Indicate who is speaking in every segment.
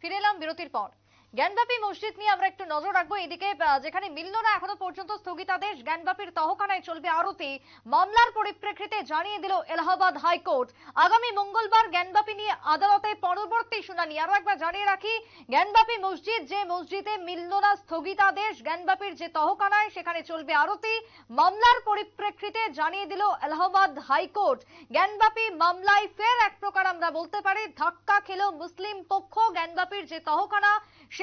Speaker 1: ফিরে এলাম বিরতির পর। জ্ঞানব্যাপী মসজিদ নিয়ে আমরা একটু নজর রাখব। এদিকে যেখানে মিলল না এখনও পর্যন্ত স্থগিতাদেশ জ্ঞানব্যাপীর তহখানায় চলবে আরতি, মামলার পরিপ্রেক্ষিতে জানিয়ে দিল এলাহাবাদ হাইকোর্ট। আগামী মঙ্গলবার জ্ঞানব্যাপী নিয়ে আদালতে পরবর্তী শুনানি। আরও একবার জানিয়ে রাখি, জ্ঞানব্যাপী মসজিদ যে মসজিদে মিলল না স্থগিতাদেশ জ্ঞানব্যাপীর যে তহখানায় সেখানে চলবে আরতি, মামলার পরিপ্রেক্ষিতে জানিয়ে দিল এলাহাবাদ হাইকোর্ট। জ্ঞানব্যাপী মামলায় ফের এক প্রকার আমরা বলতে পারি, ধাক্কা খেল মুসলিম পক্ষ জ্ঞানব্যাপীর যে তহখানা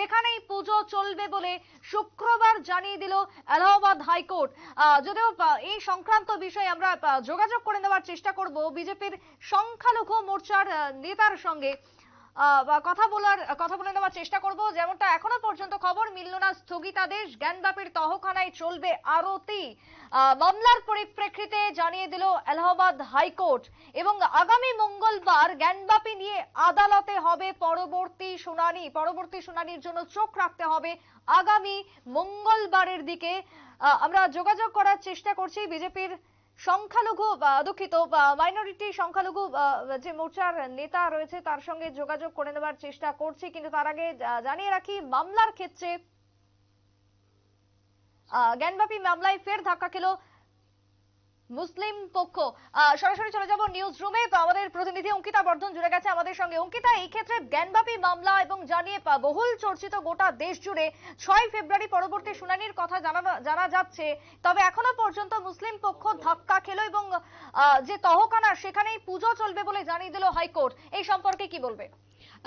Speaker 1: সেখানেই পুজো চলবে বলে শুক্রবার জানিয়ে দিল এলাহাবাদ হাইকোর্ট। যদিও এই সংক্রান্ত বিষয়ে আমরা যোগাযোগ করে নেওয়ার চেষ্টা করব। বিজেপির সংখ্যালঘু মোর্চার নেতার সঙ্গে। কথা বলার, কথা বলে নেওয়ার চেষ্টা করব। যেমনটা এখনও পর্যন্ত খবর মিলল না স্থগিতাদেশ, জ্ঞানব্যাপীর তহখানায় চলবে আরতি। মামলার পরিপ্রেক্ষিতে জানিয়ে দিল এলাহাবাদ হাইকোর্ট। এবং আগামী মঙ্গলবার জ্ঞানব্যাপী নিয়ে আদালতে হবে পরবর্তী শুনানি। পরবর্তী শুনানির জন্য চোখ রাখতে হবে আগামী মঙ্গলবারের দিকে। আমরা যোগাযোগ করার চেষ্টা করছি বিজেপির সংখ্যালঘু দুঃখিত মাইনরিটি সংখ্যালঘু যে মোর্চার নেতা রয়েছে তার সঙ্গে যোগাযোগ করে নেবার চেষ্টা করছি। কিন্তু তার আগে জানিয়ে রাখি, মামলার ক্ষেত্রে জ্ঞানব্যাপী মামলায় ফের ধাক্কা খেলো মুসলিম পক্ষ। সরাসরি চলে যাব নিউজ রুমে তো আমাদের প্রতিনিধি অঙ্কিতা বর্ধন জুড়ে গেছে আমাদের সঙ্গে। অঙ্কিতা, এই ক্ষেত্রে জ্ঞানব্যাপী মামলা এবং জানিয়ে বহুল চর্চিত গোটা দেশ জুড়ে ছয় ফেব্রুয়ারি পরবর্তী শুনানির কথা জানা যাচ্ছে। তবে এখনও পর্যন্ত মুসলিম পক্ষ ধাক্কা খেলো এবং যে তহকানা, সেখানেই পুজো চলবে বলে জানিয়ে দিল হাইকোর্ট। এই সম্পর্কে কি বলবে?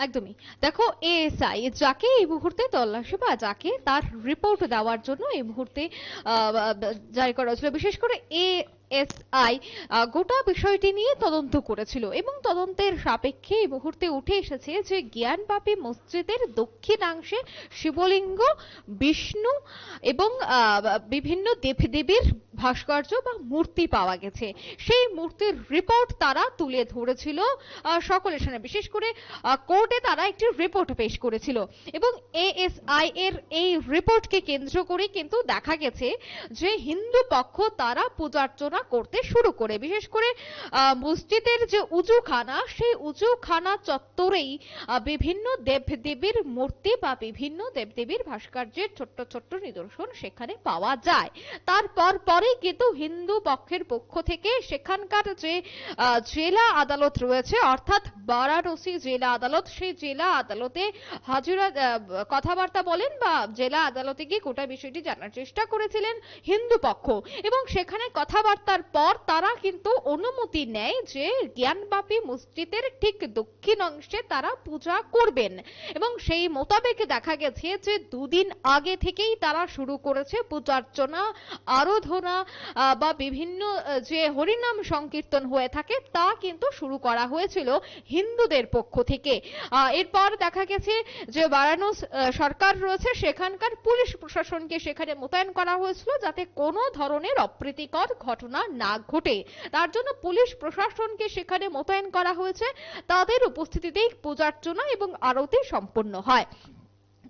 Speaker 2: একদমই। দেখো, এএসআই, যাকে এই মুহূর্তে তল্লাশি বা যাকে তার রিপোর্ট দেওয়ার জন্য এই মুহূর্তে জারি করা হয়েছিল, বিশেষ করে এএসআই গোটা বিষয়টি নিয়ে তদন্ত করেছিল এবং তদন্তের সাপেক্ষে এই মুহূর্তে উঠে এসেছে যে জ্ঞানবাপী মসজিদের দক্ষিণাংশে শিবলিঙ্গ, বিষ্ণু এবং বিভিন্ন দেবদেবীর ভাস্কর্য বা মূর্তি পাওয়া গেছে। সেই মূর্তির রিপোর্ট তারা তুলে ধরেছিল সকলের সামনে বিশেষ করে কোর্টে তারা একটি রিপোর্ট পেশ করেছিল এবং এএসআই এর এই রিপোর্টকে কেন্দ্র করে কিন্তু দেখা গেছে যে হিন্দু পক্ষ তারা পূজার্চনা করতে শুরু করে। বিশেষ করে মসজিদের যে উজুখানা, সেই উজুখানা চত্বরেই বিভিন্ন দেবদেবীর মূর্তি বা বিভিন্ন দেবদেবীর ভাস্কর্যের ছোট্ট ছোট্ট নিদর্শন সেখানে পাওয়া যায়। তারপর পরেই কিন্তু হিন্দু পক্ষের পক্ষ থেকে সেখানকার যে জেলা আদালত রয়েছে, অর্থাৎ বারাণসী জেলা আদালত, সেই জেলা আদালতে হাজিরা কথাবার্তা বলেন বা জেলা আদালতে গিয়ে গোটা বিষয়টি জানার চেষ্টা করেছিলেন হিন্দু পক্ষ। এবং সেখানে কথাবার্তার পর তারা কিন্তু অনুমতি নেয় যে জ্ঞানবাপী মসজিদের ঠিক দক্ষিণ অংশে তারা পূজা করবেন। এবং সেই মোতাবেক দেখা গেছে যে দুদিন আগে থেকেই তারা শুরু করেছে পূজার্চনা, আরাধনা বা বিভিন্ন যে হরিনাম সংকীর্তন হয়ে থাকে তা কিন্তু শুরু করা হয়েছিল হিন্দুদের পক্ষ থেকে। এরপর দেখা গেছে যে বারাণস সরকার রয়েছে, সেখানকার পুলিশ প্রশাসনকে সেখানে মোতায়েন করা হয়েছিল যাতে কোনো ধরনের অপ্রীতিকর ঘটনা না ঘটে। তার জন্য পুলিশ প্রশাসনকে সেখানে মোতায়েন করা হয়েছে। তাদের উপস্থিতিতেই পূজার্চনা এবং আরতি সম্পন্ন হয়।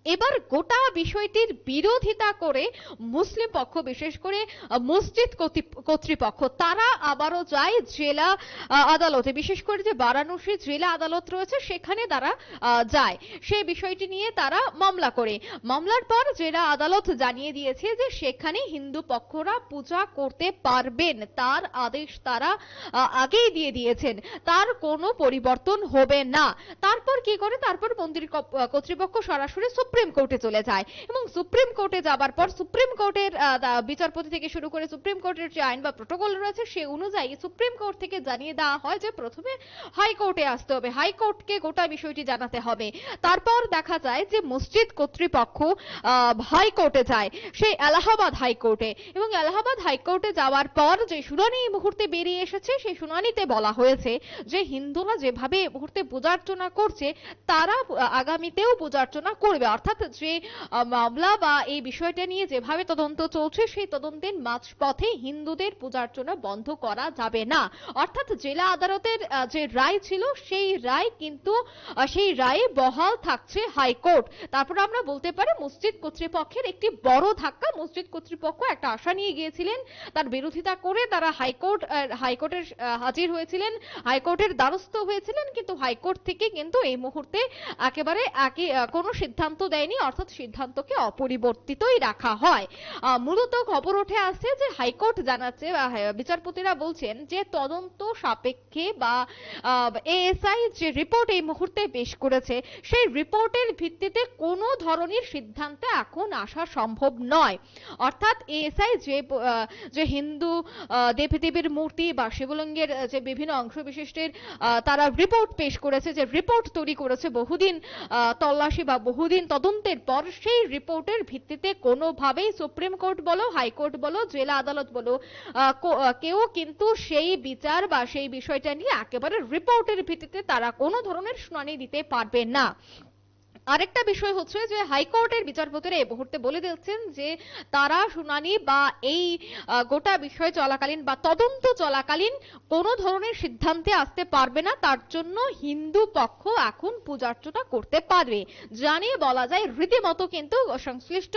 Speaker 2: এবার গোটা বিষয়টির বিরোধিতা করে মুসলিম পক্ষ, বিশেষ করে মসজিদ কর্তৃ- কর্তৃপক্ষ, তারা আবারও যায় জেলা আদালতে। বিশেষ করে যে বারাণসী জেলা আদালত রয়েছে, সেখানে তারা যায়। সেই বিষয়টি নিয়ে তারা মামলা করে। মামলার পর জেলা আদালত জানিয়ে দিয়েছে যে সেখানে হিন্দু পক্ষরা পূজা করতে পারবেন। তার আদেশ তারা আগেই দিয়ে দিয়েছেন। তার কোনো পরিবর্তন হবে না। তারপর কি করে? তারপর মন্দির কর্তৃপক্ষ সরাসরি সুপ্রিম কোর্টে চলে যায়। এবং সুপ্রিম কোর্টে যাবার পর সুপ্রিম কোর্টের বিচারপতি থেকে শুরু করে সুপ্রিম কোর্টের যে আইন বা প্রোটোকল রয়েছে, সে অনুযায়ী সুপ্রিম কোর্ট থেকে জানিয়ে দেওয়া হয় যে প্রথমে হাইকোর্টে আসতে হবে। হাইকোর্টকে গোটা বিষয়টি জানাতে হবে। তারপর দেখা যায় যে মসজিদ কর্তৃপক্ষ হাইকোর্টে যায়। সেই এলাহাবাদ হাইকোর্টে এবং এলাহাবাদ হাইকোর্টে যাওয়ার পর যে শুনানি এই মুহূর্তে বেরিয়ে এসেছে, সেই শুনানিতে বলা হয়েছে যে হিন্দুরা যেভাবে এই মুহূর্তে পূজার্চনা করছে, তারা আগামীতেও পূজার্চনা করবে। অর্থাৎ যে মামলা বা এই বিষয়টা নিয়ে যেভাবে তদন্ত চলছে, সেই তদন্তের মাঝপথে হিন্দুদের পূজার্চনা বন্ধ করা যাবে না। অর্থাৎ জেলা আদালতের যে রায় ছিল, সেই রায় কিন্তু সেই রায়ে বহাল থাকছে হাইকোর্ট। তারপর আমরা বলতে পারি, মসজিদ কর্তৃপক্ষের একটি বড় ধাক্কা। মসজিদ কর্তৃপক্ষ একটা আশা নিয়ে গিয়েছিলেন। তার বিরোধিতা করে তারা হাইকোর্ট হাইকোর্টের হাজির হয়েছিলেন। হাইকোর্টের দ্বারস্থ হয়েছিলেন, কিন্তু হাইকোর্ট থেকে কিন্তু এই মুহূর্তে একেবারে একে কোনো সিদ্ধান্ত দেয়নি, অর্থাৎ সিদ্ধান্তকে অপরিবর্তিতই রাখা হয়। মূলত খবর উঠে আসছে যে হাইকোর্ট জানাচ্ছে বিচারপতিরা বলছেন যে তদন্ত সাপেক্ষে বা এএসআই যে রিপোর্ট এই মুহূর্তে পেশ করেছে, সেই রিপোর্টের ভিত্তিতে কোনো ধরনের সিদ্ধান্তে এখন আসা সম্ভব নয়। অর্থাৎ এএসআই যে যে হিন্দু দেবদেবীর মূর্তি বা শিবলিঙ্গের যে বিভিন্ন অংশ বিশিষ্টের তারা রিপোর্ট পেশ করেছে, যে রিপোর্ট তৈরি করেছে, বহুদিন তল্লাশি বা বহুদিন তদন্তের পর সেই রিপোর্টের ভিত্তিতে কোনোভাবেই সুপ্রিম কোর্ট বলো, হাইকোর্ট বলো, জেলা আদালত বলো কেউ কিন্তু সেই বিচার বা সেই বিষয়টা নিয়ে একেবারে রিপোর্টের ভিত্তিতে তারা কোনো ধরনের শুনানি দিতে পারবে না। আরেকটা বিষয় হচ্ছে যে হাইকোর্টের বিচারপতিরা এই মুহূর্তে বলে দিচ্ছেন যে তারা শুনানি বা এই গোটা বিষয় চলাকালীন বা তদন্ত চলাকালীন কোনো ধরনের সিদ্ধান্তে আসতে পারবে না। তার জন্য হিন্দু পক্ষ এখন পূজার্চনা করতে পারবে। জানিয়ে বলা যায়, রীতিমতো কিন্তু সংশ্লিষ্ট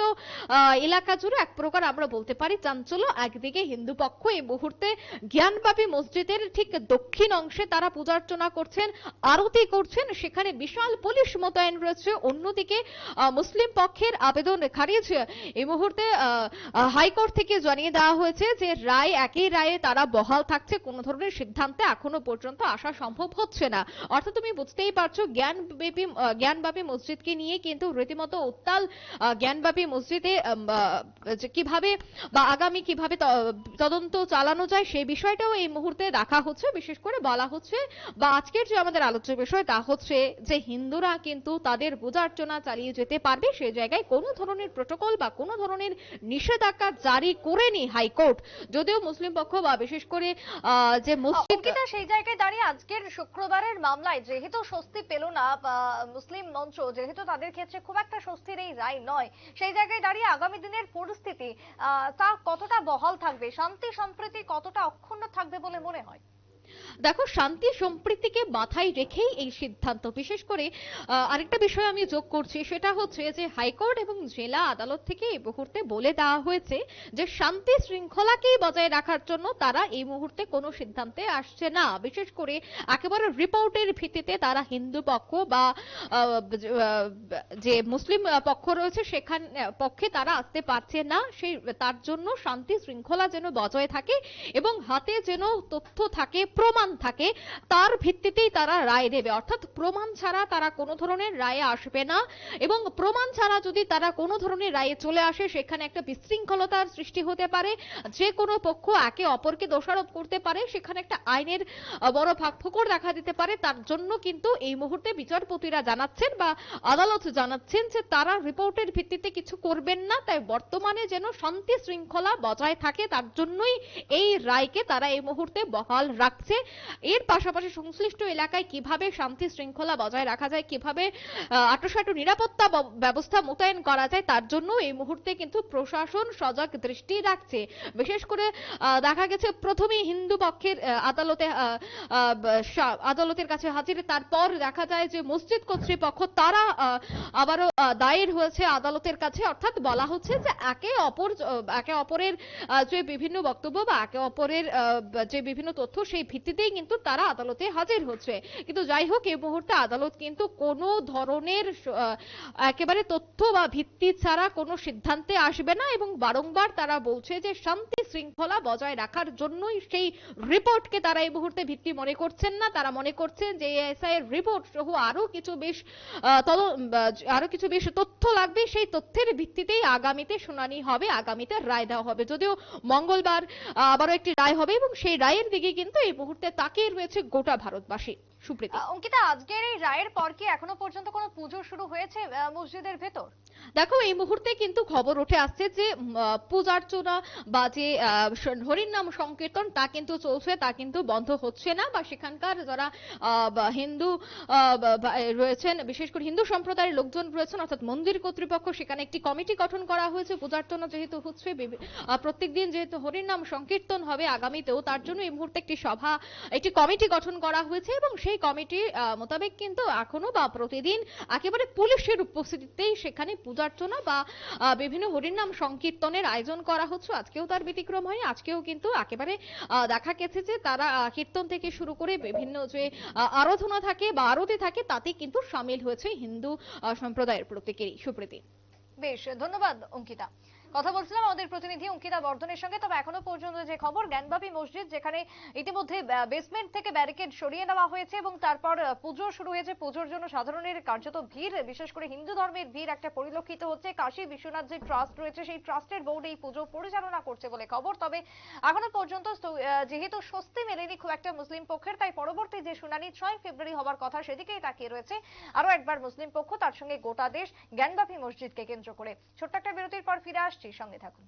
Speaker 2: এলাকা জুড়ে এক প্রকার আমরা বলতে পারি চাঞ্চল্য। একদিকে হিন্দু পক্ষ এই মুহূর্তে জ্ঞানবাপী মসজিদের ঠিক দক্ষিণ অংশে তারা পূজার্চনা করছেন, আরতি করছেন। সেখানে বিশাল পুলিশ মোতায়েন রয়েছে। অন্যদিকে মুসলিম পক্ষের আবেদন খারিজ। এই মুহূর্তে হাইকোর্ট থেকে জানিয়ে দেওয়া হয়েছে যে রায়, একই রায়ে তারা বহাল থাকছে। কোনো ধরনের সিদ্ধান্তে এখনও পর্যন্ত আসা সম্ভব হচ্ছে না। অর্থাৎ তুমি বুঝতেই পারছ, জ্ঞানব্যাপী জ্ঞানব্যাপী মসজিদকে নিয়ে কিন্তু রীতিমতো উত্তাল জ্ঞানব্যাপী মসজিদে কীভাবে বা আগামী কীভাবে তদন্ত চালানো যায় সেই বিষয়টাও এই মুহূর্তে রাখা হচ্ছে। বিশেষ করে বলা হচ্ছে, বা আজকের যে আমাদের আলোচ্য বিষয় তা হচ্ছে যে হিন্দুরা কিন্তু তাদের পূজা অর্চনা চালিয়ে যেতে পারবে, সে জায়গায় কোনো ধরনের প্রোটোকল বা কোনো ধরনের নিষেধাজ্ঞা জারি করেনি হাইকোর্ট। যদিও মুসলিম পক্ষ বা বিশেষ করে যে মসজিদ
Speaker 1: সেই জায়গায় দাঁড়িয়ে আজকের শুক্রবারের মামলায় যেহেতু স্বস্তি পেল না মুসলিম মঞ্চ যেহেতু তাদের ক্ষেত্রে খুব একটা স্বস্তির এই রায় নয়, সেই জায়গায় দাঁড়িয়ে আগামী দিনের পরিস্থিতি তা কতটা বহাল থাকবে? শান্তি সম্প্রীতি কতটা অক্ষুণ্ণ থাকবে বলে মনে হয়?
Speaker 2: দেখো শান্তি সম্প্রীতিকে মাথায় রেখেই এই সিদ্ধান্ত। বিশেষ করে আরেকটা বিষয় আমি যোগ করছি সেটা হচ্ছে যে হাইকোর্ট এবং জেলা আদালত থেকে এই মুহূর্তে বলে দেওয়া হয়েছে যে শান্তি শৃঙ্খলাকেই বজায় রাখার জন্য তারা এই মুহূর্তে কোনো সিদ্ধান্তে আসছে না। বিশেষ করে একেবারে রিপোর্টের ভিত্তিতে তারা হিন্দু পক্ষ বা যে, মুসলিম পক্ষ রয়েছে সেখান পক্ষে তারা আসতে পারছে না। সেই তার জন্য শান্তি শৃঙ্খলা যেন বজায় থাকে এবং হাতে যেন তথ্য থাকে প্রমাণ থাকে, তার ভিত্তিতেই তারা রায় দেবে। অর্থাৎ প্রমাণ ছাড়া তারা কোনো ধরনের রায়ে আসবে না এবং প্রমাণ ছাড়া যদি তারা কোনো ধরনের রায়ে চলে আসে, সেখানে একটা বিশৃঙ্খলতার সৃষ্টি হতে পারে। যে কোনো পক্ষ একে অপরকে দোষারোপ করতে পারে, সেখানে একটা আইনের বড় ফাঁকফোকর দেখা দিতে পারে। তার জন্য কিন্তু এই মুহূর্তে বিচারপতিরা জানাচ্ছেন বা আদালত জানাচ্ছেন যে তারা রিপোর্টের ভিত্তিতে কিছু করবেন না, তাই বর্তমানে যেন শান্তি শৃঙ্খলা বজায় থাকে, তার জন্যই এই রায়কে তারা এই মুহূর্তে বহাল রাখছে। এর পাশাপাশি সংশ্লিষ্ট এলাকায় কীভাবে শান্তি শৃঙ্খলা বজায় রাখা যায়, কীভাবে আটোসাটো নিরাপত্তা ব্যবস্থা মোতায়েন করা যায়, তার জন্য এই মুহূর্তে কিন্তু প্রশাসন সজাগ দৃষ্টি রাখছে। বিশেষ করে দেখা গেছে প্রথমে হিন্দু পক্ষের আদালতে আদালতের কাছে হাজির। তারপর দেখা যায় যে মসজিদ কর্তৃপক্ষ, তারা আবারও দায়ের হয়েছে আদালতের কাছে। অর্থাৎ বলা হচ্ছে যে একে অপর একে অপরের যে বিভিন্ন বক্তব্য বা একে অপরের যে বিভিন্ন তথ্য সেই ভিত্তিতেই কিন্তু তারা আদালতে হাজির হচ্ছে। কিন্তু যাই হোক, এই মুহূর্তে আদালত কিন্তু কোনো ধরনের একেবারে তথ্য বা ভিত্তি ছাড়া কোনো সিদ্ধান্তে আসবে না এবং বারংবার তারা বলছে যে শান্তি শৃঙ্খলা বজায় রাখার জন্যই সেই রিপোর্টকে তারা এই মুহূর্তে ভিত্তি মনে করছেন না। তারা মনে করছেন যে এসআই এর রিপোর্ট সহ আরও কিছু বেশ আরও কিছু বেশ তথ্য লাগবে। সেই তথ্যের ভিত্তিতেই আগামীতে শুনানি হবে, আগামীতে রায় দেওয়া হবে। যদিও মঙ্গলবার আবারও একটি রায় হবে এবং সেই রায়ের দিকে কিন্তু এই মুহূর্তে তাকিয়ে রয়েছে গোটা ভারতবাসী। সুপ্রীতি।
Speaker 1: অঙ্কিতা আজকের এই রায়ের পর কি এখনও পর্যন্ত কোনো পুজো শুরু হয়েছে মসজিদের ভেতর?
Speaker 2: দেখো এই মুহূর্তে কিন্তু খবর উঠে আসছে যে পূজার্চনা বা যে আহ, স- হরির নাম সংকীর্তন তা কিন্তু চলছে তা কিন্তু বন্ধ হচ্ছে না। বা সেখানকার যারা হিন্দু রয়েছেন বিশেষ করে হিন্দু সম্প্রদায়ের লোকজন রয়েছেন অর্থাৎ মন্দির কর্তৃপক্ষ সেখানে একটি কমিটি গঠন করা হয়েছে। পূজার্চনা যেহেতু হচ্ছে প্রত্যেক দিন যেহেতু হরিনাম সংকীর্তন হবে আগামীতেও তার জন্য এই মুহূর্তে একটি সভা একটি কমিটি গঠন করা হয়েছে এবং সেই কমিটি মোতাবেক কিন্তু এখনও বা প্রতিদিন একেবারে পুলিশের উপস্থিতিতেই সেখানে পূজার্চনা বা বিভিন্ন হরিনাম সংকীর্তনের আয়োজন করা হচ্ছে। আজকেও তার ব্যতিক্রম হয় আজকেও কিন্তু একেবারে দেখা গেছে যে তারা কীর্তন থেকে শুরু করে বিভিন্ন যে আরাধনা থাকে বা আরতি থাকে, তাতে কিন্তু সামিল হয়েছে হিন্দু সম্প্রদায়ের প্রত্যেকেরই। সুপ্রীতি।
Speaker 1: বেশ, ধন্যবাদ, অঙ্কিতা। কথা বলছিলাম আমাদের প্রতিনিধি অঙ্কিতা বর্ধনের সঙ্গে। তবে এখনও পর্যন্ত যে খবর, জ্ঞানবাপী মসজিদ, যেখানে ইতিমধ্যে বেসমেন্ট থেকে ব্যারিকেড সরিয়ে নেওয়া হয়েছে এবং তারপর পুজো শুরু হয়েছে। পুজোর জন্য সাধারণের কার্যত ভিড়, বিশেষ করে হিন্দু ধর্মের ভিড় একটা পরিলক্ষিত হচ্ছে। কাশী বিশ্বনাথ যে ট্রাস্ট রয়েছে, সেই ট্রাস্টের বোর্ড এই পুজো পরিচালনা করছে বলে খবর। তবে এখনও পর্যন্ত যেহেতু স্বস্তি মেলেনি খুব একটা মুসলিম পক্ষের, তাই পরবর্তী যে শুনানি ছয় ফেব্রুয়ারি হবার কথা সেদিকেই তাকিয়ে রয়েছে আরও একবার মুসলিম পক্ষ, তার সঙ্গে গোটা দেশ জ্ঞানবাপী মসজিদকে কেন্দ্র করে। ছোট্ট একটা বিরতির পর ফিরে আসছি। সঙ্গে থাকুন